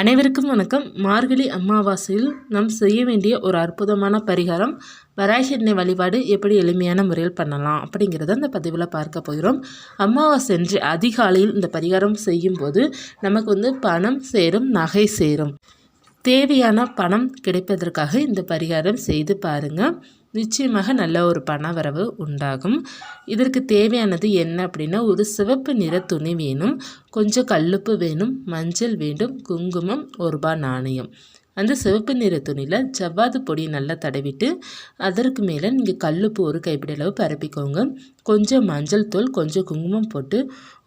அனைவருக்கும் வணக்கம். மார்கழி அமாவாசையில் நாம் செய்ய வேண்டிய ஒரு அற்புதமான பரிகாரம் வராகி எண்ணெய் வழிபாடு எப்படி எளிமையான முறையில் பண்ணலாம் அப்படிங்கிறத அந்த பதிவில் பார்க்க போகிறோம். அமாவாசை என்று அதிகாலையில் இந்த பரிகாரம் செய்யும்போது நமக்கு வந்து பணம் சேரும் நகை சேரும். தேவையான பணம் கிடைப்பதற்காக இந்த பரிகாரம் செய்து பாருங்கள் நிச்சயமாக நல்ல ஒரு பணவரவு உண்டாகும். இதற்கு தேவையானது என்ன அப்படின்னா ஒரு சிவப்பு நிற துணி வேணும் கொஞ்சம் கல்லுப்பு வேணும் மஞ்சள் வேண்டும் குங்குமம் ஒரு ரூபாய் நாணயம். அந்த சிவப்பு நிற துணியில் ஜவ்வாது பொடியை நல்லா தடவிட்டு அதற்கு மேலே நீங்கள் கல்லுப்பு ஒரு கைப்பிடி அளவு பரப்பிக்கோங்க. கொஞ்சம் மஞ்சள் தூள் கொஞ்சம் குங்குமம் போட்டு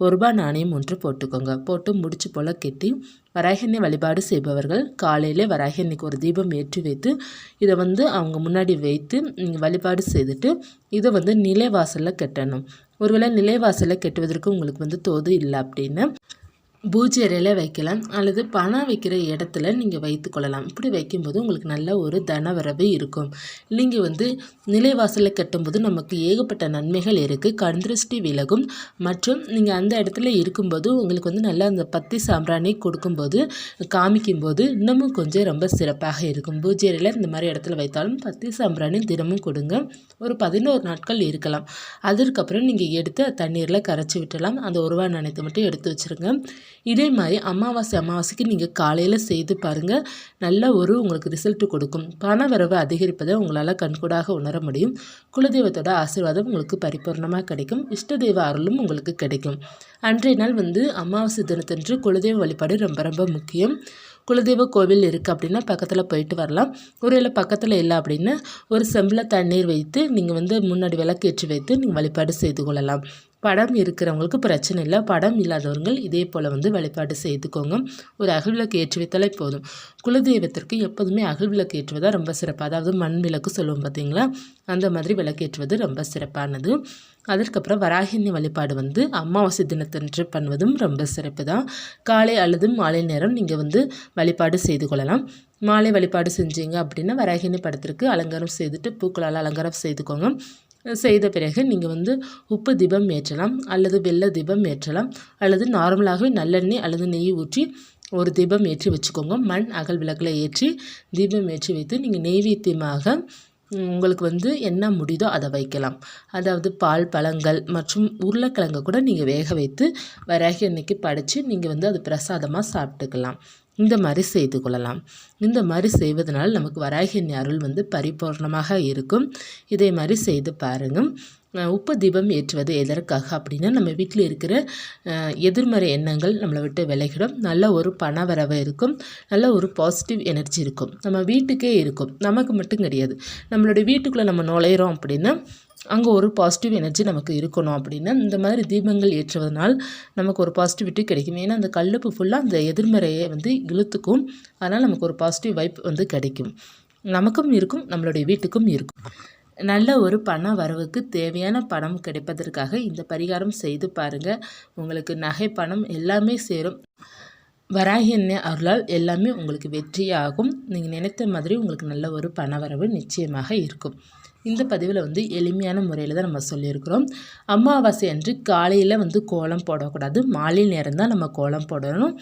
ஒரு ரூபாய் நாணயம் ஒன்று போட்டுக்கோங்க. போட்டு முடிச்சு போல் கெட்டி வராகனை வழிபாடு செய்பவர்கள் காலையிலே வராகனைக்கு ஒரு தீபம் ஏற்றி வைத்து இதை வந்து அவங்க முன்னாடி வைத்து நீங்கள் வழிபாடு செய்துட்டு இதை வந்து நிலைவாசலில் கட்டணும். ஒருவேளை நிலைவாசலில் கெட்டுவதற்கு உங்களுக்கு வந்து தோது இல்லை அப்படின்னு பூஜை அறையில் வைக்கலாம். அல்லது பணம் வைக்கிற இடத்துல நீங்கள் வைத்துக்கொள்ளலாம் இப்படி வைக்கும்போது உங்களுக்கு நல்ல ஒரு தனவரவு இருக்கும். நீங்கள் வந்து நிலைவாசலில் கட்டும்போது நமக்கு ஏகப்பட்ட நன்மைகள் இருக்குது கண்திருஷ்டி விலகும். மற்றும் நீங்கள் அந்த இடத்துல இருக்கும்போது உங்களுக்கு வந்து நல்லா அந்த பத்தி சாம்பிராணி கொடுக்கும்போது காமிக்கும்போது இன்னமும் கொஞ்சம் ரொம்ப சிறப்பாக இருக்கும். பூஜை அறையில் இந்த மாதிரி இடத்துல வைத்தாலும் பத்தி சாம்பிராணி தினமும் கொடுங்க. ஒரு பதினோரு நாட்கள் இருக்கலாம். அதற்கப்புறம் நீங்கள் எடுத்து தண்ணீரில் கரைச்சி விட்டலாம் அந்த உருவா நினைத்து மட்டும் எடுத்து வச்சுருங்க. இதே மாதிரி அமாவாசை அமாவாசைக்கு நீங்கள் காலையில் செய்து பாருங்கள் நல்ல ஒரு உங்களுக்கு ரிசல்ட் கொடுக்கும். பண வரவு அதிகரிப்பதை உங்களால் கண்கூடாக உணர முடியும். குலதெய்வத்தோட ஆசீர்வாதம் உங்களுக்கு பரிபூர்ணமாக கிடைக்கும். இஷ்ட தெய்வ அருளும் உங்களுக்கு கிடைக்கும். அன்றைய நாள் வந்து அமாவாசை தினத்தன்று குலதெய்வ வழிபாடு ரொம்ப ரொம்ப முக்கியம். குலதெய்வ கோவில் இருக்குது அப்படின்னா பக்கத்தில் போயிட்டு வரலாம். ஒருவேளை பக்கத்தில் இல்லை அப்படின்னா ஒரு செம்பில் தண்ணீர் வைத்து நீங்கள் வந்து முன்னாடி விளக்கேற்றி வைத்து நீங்கள் வழிபாடு செய்து கொள்ளலாம். படம் இருக்கிறவங்களுக்கு பிரச்சனை இல்லை. படம் இல்லாதவர்கள் இதே போல் வந்து வழிபாடு செய்துக்கோங்க. ஒரு அகல் விளக்கு ஏற்றி வைத்தாலே போதும். குலதெய்வத்திற்கு எப்போதுமே அகல் விளக்கு ஏற்றுவதாக ரொம்ப சிறப்பு. அதாவது மண் விளக்கு சொல்லுவோம் பார்த்தீங்களா? அந்த மாதிரி விளக்கேற்றுவது ரொம்ப சிறப்பானது. அதற்கப்புறம் வராகினி வழிபாடு வந்து அமாவாசை தினத்தன்று பண்ணுவதும் ரொம்ப சிறப்பு தான். காலை அல்லது மாலை நேரம் நீங்கள் வந்து வழிபாடு செய்து கொள்ளலாம். மாலை வழிபாடு செஞ்சீங்க அப்படின்னா வராகினி படத்திற்கு அலங்காரம் செய்துட்டு பூக்களால் அலங்காரம் செய்துக்கோங்க. செய்த பிறகு நீங்கள் வந்து உப்பு தீபம் ஏற்றலாம் அல்லது வெள்ளை தீபம் ஏற்றலாம் அல்லது நார்மலாகவே நல்லெண்ணெய் அல்லது நெய் ஊற்றி ஒரு தீபம் ஏற்றி வச்சுக்கோங்க. மண் அகல் விளக்கில் ஏற்றி தீபம் ஏற்றி வைத்து நீங்கள் நெய்வேத்தியமாக உங்களுக்கு வந்து என்ன முடியுதோ அதை வைக்கலாம். அதாவது பால் பழங்கள் மற்றும் உருளைக்கிழங்கு கூட நீங்கள் வேக வைத்து வராகி அன்னைக்கு படித்து நீங்கள் வந்து அது பிரசாதமாக சாப்பிட்டுக்கலாம். இந்த மாதிரி செய்து கொள்ளலாம். இந்த மாதிரி செய்வதனால் நமக்கு வராகினி அருள் வந்து பரிபூர்ணமாக இருக்கும். இதே மாதிரி செய்து பாருங்கள் உப்பு தீபம் ஏற்றுவது எதற்காக அப்படின்னா நம்ம வீட்டில் இருக்கிற எதிர்மறை எண்ணங்கள் நம்மளை விட்டு விலகிடும். நல்ல ஒரு பண வரவு இருக்கும். நல்ல ஒரு பாசிட்டிவ் எனர்ஜி இருக்கும். நம்ம வீட்டுக்கே இருக்கும். நமக்கு மட்டும் கிடையாது. நம்மளுடைய வீட்டுக்குள்ளே நம்ம நுழையிறோம் அப்படின்னா அங்கே ஒரு பாசிட்டிவ் எனர்ஜி நமக்கு இருக்கணும் அப்படின்னா. இந்த மாதிரி தீபங்கள் ஏற்றுவதனால் நமக்கு ஒரு பாசிட்டிவிட்டி கிடைக்கும். ஏன்னா அந்த கல்லுப்பு ஃபுல்லாக அந்த எதிர்மறையை வந்து இழுத்துக்கும். அதனால் நமக்கு ஒரு பாசிட்டிவ் வைப் வந்து கிடைக்கும். நமக்கும் இருக்கும் நம்மளுடைய வீட்டுக்கும் இருக்கும். நல்ல ஒரு பண வரவுக்கு தேவையான பணம் கிடைப்பதற்காக இந்த பரிகாரம் செய்து பாருங்கள் உங்களுக்கு நகை பணம் எல்லாமே சேரும். வராகி எண்ணெய் அருளால் எல்லாமே உங்களுக்கு வெற்றியாகும். நீங்கள் நினைத்த மாதிரி உங்களுக்கு நல்ல ஒரு பண வரவு நிச்சயமாக இருக்கும். இந்த பதிவில் வந்து எளிமையான முறையில் தான் நம்ம சொல்லியிருக்கிறோம். அமாவாசை அன்று காலையில் வந்து கோலம் போடக்கூடாது. மாலை நேரம் தான் நம்ம கோலம் போடணும்.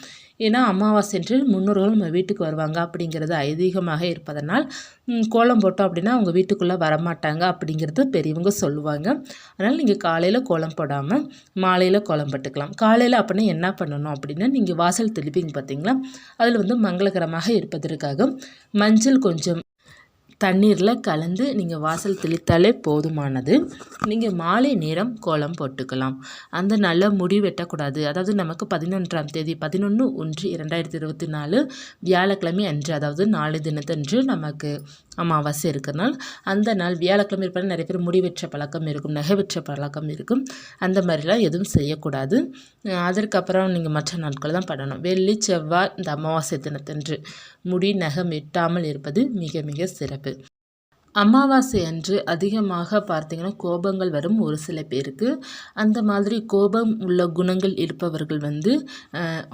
ஏன்னா அமாவாசை அன்று முன்னோர்கள் நம்ம வீட்டுக்கு வருவாங்க அப்படிங்கிறது ஐதீகமாக இருப்பதனால் கோலம் போட்டோம் அப்படின்னா அவங்க வீட்டுக்குள்ளே வரமாட்டாங்க அப்படிங்கிறது பெரியவங்க சொல்லுவாங்க. அதனால் நீங்கள் காலையில் கோலம் போடாமல் மாலையில் கோலம் போட்டுக்கலாம். காலையில் அப்படின்னா என்ன பண்ணணும் அப்படின்னா நீங்கள் வாசல் தெளிப்பீங்க பார்த்தீங்களா அதில் வந்து மங்களகரமாக இருப்பதற்காக மஞ்சள் கொஞ்சம் தண்ணீரில் கலந்து நீங்கள் வாசல் தெளித்தாலே போதுமானது. நீங்கள் மாலை நேரம் கோலம் போட்டுக்கலாம். அந்த நல்ல முடி வெட்டக்கூடாது. அதாவது நமக்கு பதினொன்றாம் தேதி பதினொன்று ஒன்று இரண்டாயிரத்தி இருபத்தி நாலு வியாழக்கிழமை அன்று அதாவது நாலு தினத்தன்று நமக்கு அமாவாசை இருக்கிறனால் அந்த நாள் வியாழக்கிழமை இருப்பால் நிறைய பேர் முடி வெற்ற பழக்கம் இருக்கும் நகை வெற்ற பழக்கம் இருக்கும். அந்த மாதிரிலாம் எதுவும் செய்யக்கூடாது. அதற்கப்புறம் நீங்கள் மற்ற நாட்கள் தான் பண்ணணும் வெள்ளி செவ்வாய் இந்த அமாவாசை தினத்தன்று முடி நகம் வெட்டாமல் இருப்பது மிக மிக சிறப்பு. அமாவாசை அன்று அதிகமாக பார்த்திங்கன்னா கோபங்கள் வரும் ஒரு சில பேருக்கு. அந்த மாதிரி கோபம் உள்ள குணங்கள் இருப்பவர்கள் வந்து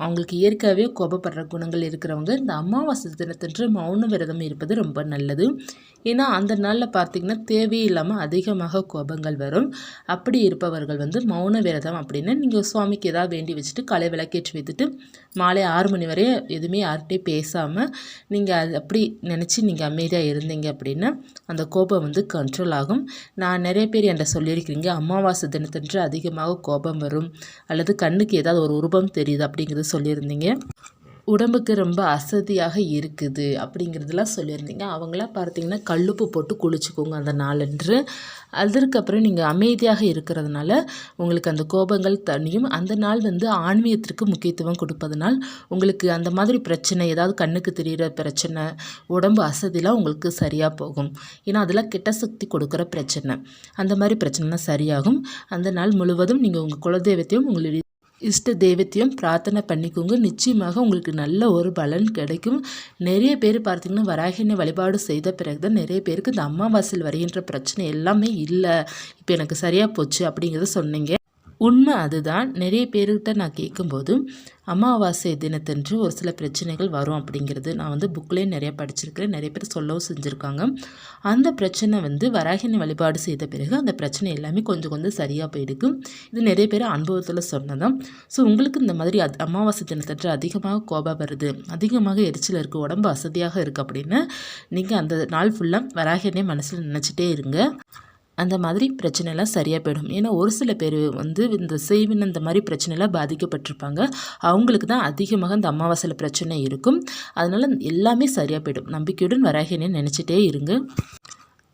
அவங்களுக்கு இயற்கையாகவே கோபப்படுற குணங்கள் இருக்கிறவங்க இந்த அமாவாசை தினத்தன்று மௌன விரதம் இருப்பது ரொம்ப நல்லது. ஏன்னா அந்த நாளில் பார்த்தீங்கன்னா தேவையில்லாமல் அதிகமாக கோபங்கள் வரும். அப்படி இருப்பவர்கள் வந்து மௌன விரதம் அப்படின்னு நீங்கள் சுவாமிக்கு ஏதாவது வேண்டி வச்சுட்டு காலை விளக்கேற்றி வைத்துட்டு மாலை ஆறு மணி வரை எதுவுமே யார்கிட்டையும் பேசாமல் நீங்கள் அது அப்படி நினச்சி நீங்கள் அமைதியாக இருந்தீங்க அப்படின்னா அந்த கோபம் வந்து கண்ட்ரோல் ஆகும். நான் நிறைய பேர் என்கிட்ட சொல்லியிருக்கிறீங்க அமாவாசை தினத்தன்று அதிகமாக கோபம் வரும் அல்லது கண்ணுக்கு ஏதாவது ஒரு உருவம் தெரியுது அப்படிங்கிறது சொல்லியிருந்தீங்க. உடம்புக்கு ரொம்ப அசதியாக இருக்குது அப்படிங்கிறதெல்லாம் சொல்லியிருந்தீங்க. அவங்களாம் பார்த்தீங்கன்னா கல்லுப்பு போட்டு குளிச்சுக்கோங்க அந்த நாளன்று. அதற்கப்புறம் நீங்கள் அமைதியாக இருக்கிறதுனால உங்களுக்கு அந்த கோபங்கள் தனியும் அந்த நாள் வந்து ஆன்மீகத்திற்கு முக்கியத்துவம் கொடுப்பதனால் உங்களுக்கு அந்த மாதிரி பிரச்சனை ஏதாவது கண்ணுக்கு தெரிகிற பிரச்சனை உடம்பு அசதிலாம் உங்களுக்கு சரியாக போகும். ஏன்னா அதெல்லாம் கெட்ட சக்தி கொடுக்குற பிரச்சனை. அந்த மாதிரி பிரச்சனைலாம் சரியாகும். அந்த நாள் முழுவதும் நீங்கள் உங்கள் குலதெய்வத்தையும் உங்களுடைய இஷ்ட தெய்வத்தையும் பிரார்த்தனை பண்ணிக்கோங்க. நிச்சயமாக உங்களுக்கு நல்ல ஒரு பலன் கிடைக்கும். நிறைய பேர் பார்த்தீங்கன்னா வராகினை வழிபாடு செய்த பிறகு தான் நிறைய பேருக்கு இந்த அமாவாசையில் வருகின்ற பிரச்சனை எல்லாமே இல்லை. இப்போ எனக்கு சரியாக போச்சு அப்படிங்கிறத சொன்னீங்க. உண்மை அதுதான். நிறைய பேர்கிட்ட நான் கேட்கும்போது அமாவாசை தினத்தன்று ஒரு சில பிரச்சனைகள் வரும் அப்படிங்கிறது நான் வந்து புக்லேயே நிறைய படிச்சிருக்கிறேன். நிறைய பேர் சொல்லவும் செஞ்சுருக்காங்க. அந்த பிரச்சனை வந்து வராகினி வழிபாடு செய்த பிறகு அந்த பிரச்சனை எல்லாமே கொஞ்சம் கொஞ்சம் சரியாக போயிடுக்கு இது நிறைய பேர் அனுபவத்தில் சொன்னதான் ஸோ உங்களுக்கு இந்த மாதிரி அது அமாவாசை தினத்தன்று அதிகமாக கோபம் வருது அதிகமாக எரிச்சல் இருக்குது உடம்பு அசதியாக இருக்குது அப்படின்னு நீங்கள் அந்த நாள் ஃபுல்லாக வராகினே மனசில் நினச்சிட்டே இருங்க. அந்த மாதிரி பிரச்சனைலாம் சரியாக போயிடும். ஏன்னா ஒரு சில பேர் வந்து இந்த செய்வின் இந்த மாதிரி பிரச்சனைலாம் பாதிக்கப்பட்டிருப்பாங்க. அவங்களுக்கு தான் அதிகமாக இந்த அமாவாசையில் பிரச்சனை இருக்கும். அதனால் எல்லாமே சரியாக போயிடும். நம்பிக்கையுடன் வராகினே நினச்சிட்டே இருங்க.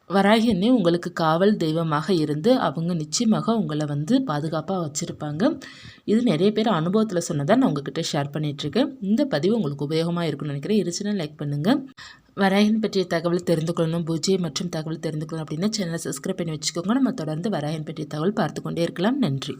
வராகினே உங்களுக்கு காவல் தெய்வமாக இருந்து அவங்க நிச்சயமாக உங்களை வந்து பாதுகாப்பாக வச்சுருப்பாங்க. இது நிறைய பேர் அனுபவத்தில் சொன்னதான் நான் உங்ககிட்ட ஷேர் பண்ணிகிட்ருக்கேன் இந்த பதிவு உங்களுக்கு உபயோகமாக இருக்கும்னு நினைக்கிறேன். இருச்சுன்னா லைக் பண்ணுங்கள் வராயன் பற்றிய தகவல் தெரிந்து கொள்ளணும். பூஜை மற்றும் தகவல் தெரிந்து கொள்ளணும் அப்படின்னா சேனலை சப்ஸ்கிரைப் பண்ணி வச்சுக்கோங்க. நம்ம தொடர்ந்து வராயன் பற்றிய தகவல் பார்த்து கொண்டே இருக்கலாம். நன்றி.